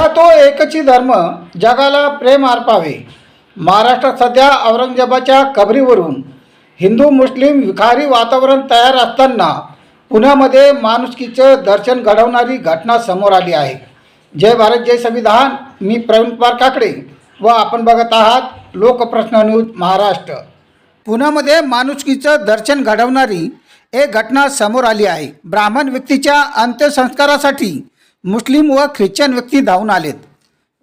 घ्या तो एकची धर्म जगाला प्रेम अर्पावे. महाराष्ट्रात सध्या औरंगजेबाच्या कबरीवरून हिंदू मुस्लिम विखारी वातावरण तयार असताना पुण्यामध्ये माणुसकीचं दर्शन घडवणारी घटना समोर आली आहे. जय भारत जय संविधान. मी प्रवीण कुमार काकडे व आपण बघत आहात लोकप्रश्न न्यूज महाराष्ट्र. पुण्यामध्ये माणुसकीचं दर्शन घडवणारी एक घटना समोर आली आहे. ब्राह्मण व्यक्तीच्या अंत्यसंस्कारासाठी मुस्लिम व ख्रिश्चन व्यक्ती धावून आलेत.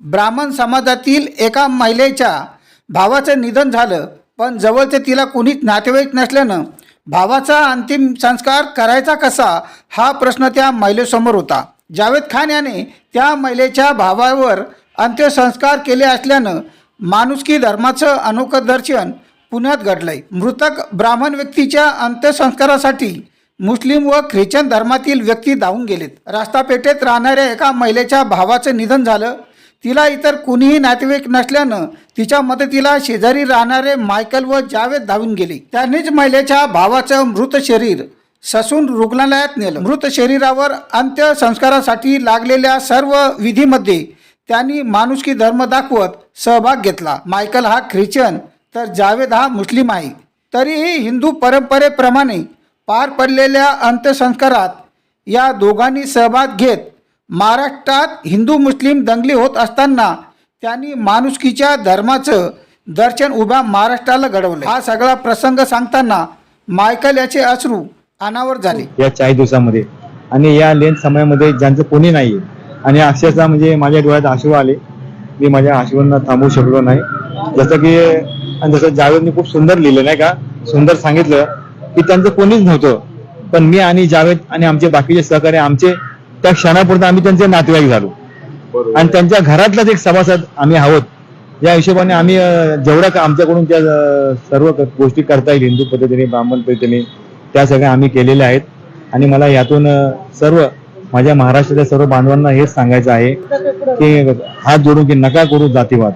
ब्राह्मण समाजातील एका महिलेच्या भावाचं निधन झालं पण जवळचे तिला कोणीच नातेवाईक नसल्यानं भावाचा अंतिम संस्कार करायचा कसा हा प्रश्न त्या महिलेसमोर होता. जावेद खान याने त्या महिलेच्या भावावर अंत्यसंस्कार केले असल्यानं माणुसकी धर्माचं अनोखं दर्शन पुण्यात घडलंय. मृतक ब्राह्मण व्यक्तीच्या अंत्यसंस्कारासाठी मुस्लिम व ख्रिश्चन धर्मातील व्यक्ती धावून गेलेत. रास्तापेठेत राहणाऱ्या एका महिलेच्या भावाचं निधन झालं. तिला इतर कुणीही नातेवाईक नसल्यानं तिच्या मदतीला शेजारी राहणारे मायकल व जावेद धावून गेले. त्यांनीच महिलेच्या भावाचं मृत शरीर ससून रुग्णालयात नेलं. मृत शरीरावर अंत्यसंस्कारासाठी लागलेल्या सर्व विधीमध्ये त्यांनी माणुसकी धर्म दाखवत सहभाग घेतला. मायकल हा ख्रिश्चन तर जावेद हा मुस्लिम आहे. तरीही हिंदू परंपरेप्रमाणे पार पडलेल्या अंत्यसंस्कारात या दोघांनी सहभाग घेत महाराष्ट्रात हिंदू मुस्लिम दंगली होत असताना त्यांनी माणुसकीच्या धर्माचं दर्शन उभ्या महाराष्ट्राला घडवलं. हा सगळा प्रसंग सांगताना मायकल याचे अश्रू अनावर झाले. या चाळीस दिवसामध्ये आणि या लेन समयामध्ये ज्यांचं कोणी नाही आणि अक्षरशः म्हणजे माझ्या डोळ्यात आशू आले. मी माझ्या आशूंना थांबवू शकलो नाही. जसं की आणि जसं जावेदने खूप सुंदर लिहिलं नाही का? सुंदर सांगितलं. की त्यांचं कोणीच नव्हतं. पण मी आणि जावेद आणि आमचे बाकीचे सहकारी आमचे त्या क्षणापुरतं आम्ही त्यांचे नातेवाईक झालो. आणि त्यांच्या घरातलाच एक सभासद आम्ही आहोत. या हिशोबाने आम्ही अं, जेवढं का आमच्याकडून त्या सर्व गोष्टी करता येईल हिंदू पद्धतीने ब्राह्मण पद्धतीने त्या सगळ्या आम्ही केलेल्या आहेत. आणि मला यातून सर्व माझ्या महाराष्ट्राच्या सर्व बांधवांना हेच सांगायचं आहे की हात जोडून की नका करू जातीवाद.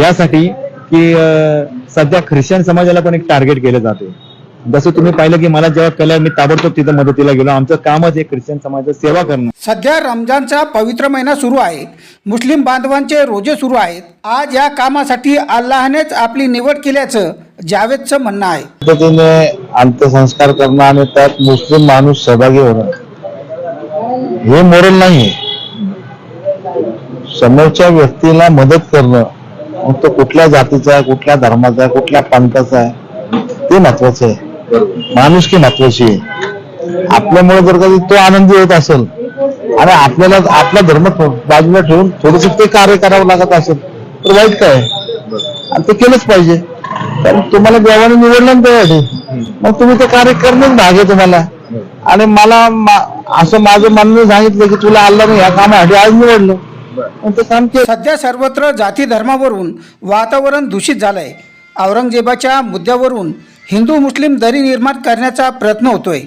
यासाठी की सध्या ख्रिश्चन समाजाला पण एक टार्गेट केलं जाते. जसं तुम्ही पाहिलं की मला जेव्हा कळलं मी ताबडतोब तिथं मदतीला गेलो. आमचं कामच एक ख्रिश्चन समाजाची सेवा करणं. सध्या रमजानचा पवित्र महिना सुरू आहे. मुस्लिम बांधवांचे रोजे सुरू आहेत. आज या कामासाठी अल्लाहनेच आपली निवड केल्याचं जावेदचं म्हणणं आहे. पद्धतीने अंत्यसंस्कार करणं आणि त्यात मुस्लिम माणूस सहभागी होणं हे मोरल नाही समोरच्या व्यक्तीला मदत करणं मग तो कुठल्या जातीचा आहे कुठल्या धर्माचा आहे कुठल्या पंथाचा आहे ते महत्वाचं आहे. माणुसकी महत्वाची आहे. आपल्यामुळे जर कधी तो आनंदी होत असेल आणि आपल्याला आपला धर्म बाजूला ठेवून थोडस ते कार्य करावं लागत असेल तर वाईट काय? आहे? आणि ते केलंच पाहिजे. कारण तुम्हाला देवाने निवडलं त्यासाठी मग तुम्ही ते कार्य करणंच भाग आहे तुम्हाला. आणि मला असं माझं म्हणणं सांगितलं की तुला अल्लाने ह्या कामासाठी आज निवडलं. सध्या सर्वत्र जाती धर्मावरून वातावरण दूषित झालंय. औरंगजेबाच्या मुद्द्यावरून हिंदू मुस्लिम दरी निर्माण करण्याचा प्रयत्न होतोय.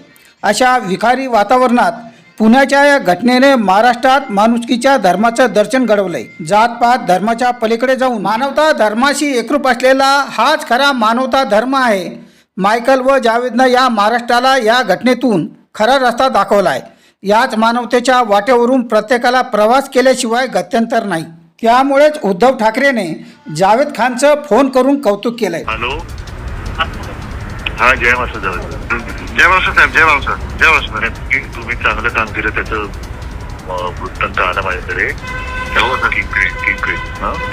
अशा विखारी वातावरणात पुण्याच्या या घटनेने महाराष्ट्रात माणुसकीच्या धर्माचं दर्शन घडवलंय. जातपात धर्माच्या पलीकडे जाऊन मानवता धर्माशी एकरूप असलेला हाच खरा मानवता धर्म आहे. मायकल व जावेदनं या महाराष्ट्राला या घटनेतून खरा रस्ता दाखवलाय. याच मानवतेच्या वाटेवरून प्रत्येकाला प्रवास केल्याशिवाय गत्यंतर नाही. त्यामुळेच उद्धव ठाकरेने जावेद खानचं फोन करून कौतुक केलंय. हॅलो. हा जय मास्टर जय जय मास्टर साहेब जय मास्टर. जय मास्टर. तुम्ही चांगलं काम केलं त्याचं वृत्तांत आला माझ्याकडे.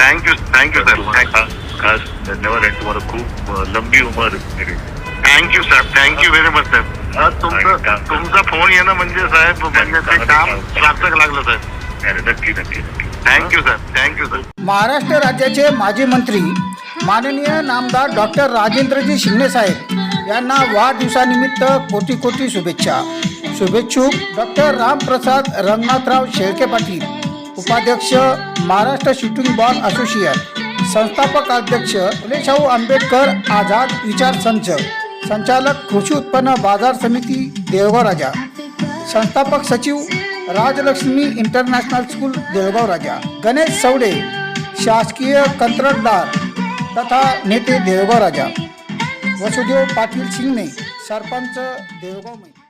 थँक्यू थँक्यू सर खास धन्यवाद आणि तुम्हाला खूप लंबी उमर थँक्यू साहेब थँक्यू व्हेरी मच साहेब तुमचं तुमचा फोन येणं म्हणजे साहेब म्हणजे ते काम सार्थक लागलं साहेब नक्की नक्की thank you sir thank you sir Maharashtra राज्याचे माजी मंत्री माननीय नामदार डॉक्टर राजेंद्रजी शिंगणे साहेब यांना वाढदिवसानिमित्त कोटी कोटी शुभेच्छा. शुभेच्छुक डॉक्टर रामप्रसाद रंगनाथराव शेळके पाटील उपाध्यक्ष महाराष्ट्र शूटिंग बॉल असोसिएशन संस्थापक अध्यक्ष फुलेशाहू आंबेडकर आझाद विचार संच संचालक कृषी उत्पन्न बाजार समिती देवगाव राजा संस्थापक सचिव राजलक्ष्मी इंटरनॅशनल स्कूल देवगाव राजा गणेश सवडे शासकीय कंत्राटदार तथा नेते देवगाव राजा वसुदेव पाटील शिंगणे सरपंच देवगाव मै